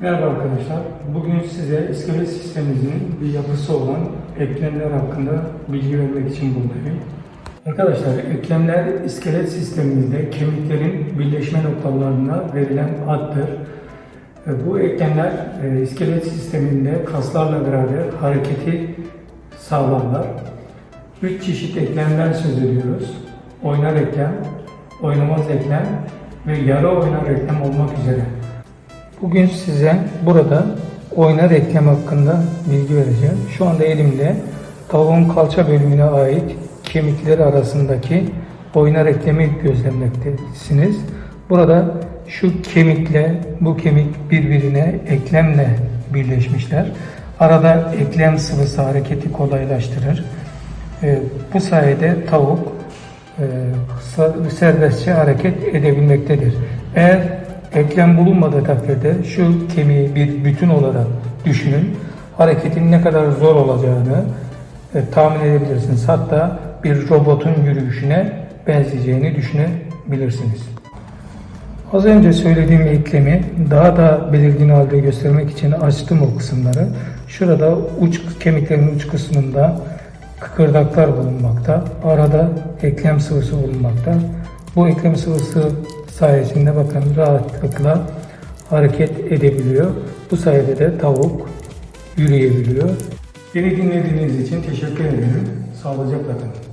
Merhaba arkadaşlar. Bugün size iskelet sistemimizin bir yapısı olan eklemler hakkında bilgi vermek için buradayım. Arkadaşlar eklemler iskelet sistemimizde kemiklerin birleşme noktalarına verilen addır. Bu eklemler e, iskelet sisteminde kaslarla beraber hareketi sağlarlar. Üç çeşit eklemden söz ediyoruz. Oynar eklem, oynamaz eklem ve yarı oynar eklem olmak üzere. Bugün size burada oynar eklem hakkında bilgi vereceğim. Şu anda elimde tavuğun kalça bölümüne ait kemikleri arasındaki oynar eklemi gözlemlektesiniz. Burada şu kemikle bu kemik birbirine eklemle birleşmişler. Arada eklem sıvısı hareketi kolaylaştırır. Ee, bu sayede tavuk e, serbestçe hareket edebilmektedir. Eğer eklem bulunmadığı takdirde şu kemiği bir bütün olarak düşünün. Hareketin ne kadar zor olacağını e, tahmin edebilirsiniz. Hatta bir robotun yürüyüşüne benzeyeceğini düşünebilirsiniz. Az önce söylediğim eklemi daha da belirgin halde göstermek için açtım o kısımları. Şurada uç kemiklerin uç kısmında kıkırdaklar bulunmakta. Arada eklem sıvısı bulunmakta. Bu eklem sıvısı sayesinde bakın rahatlıkla hareket edebiliyor. Bu sayede de tavuk yürüyebiliyor. Beni dinlediğiniz için teşekkür ederim. Sağlıcakla kalın.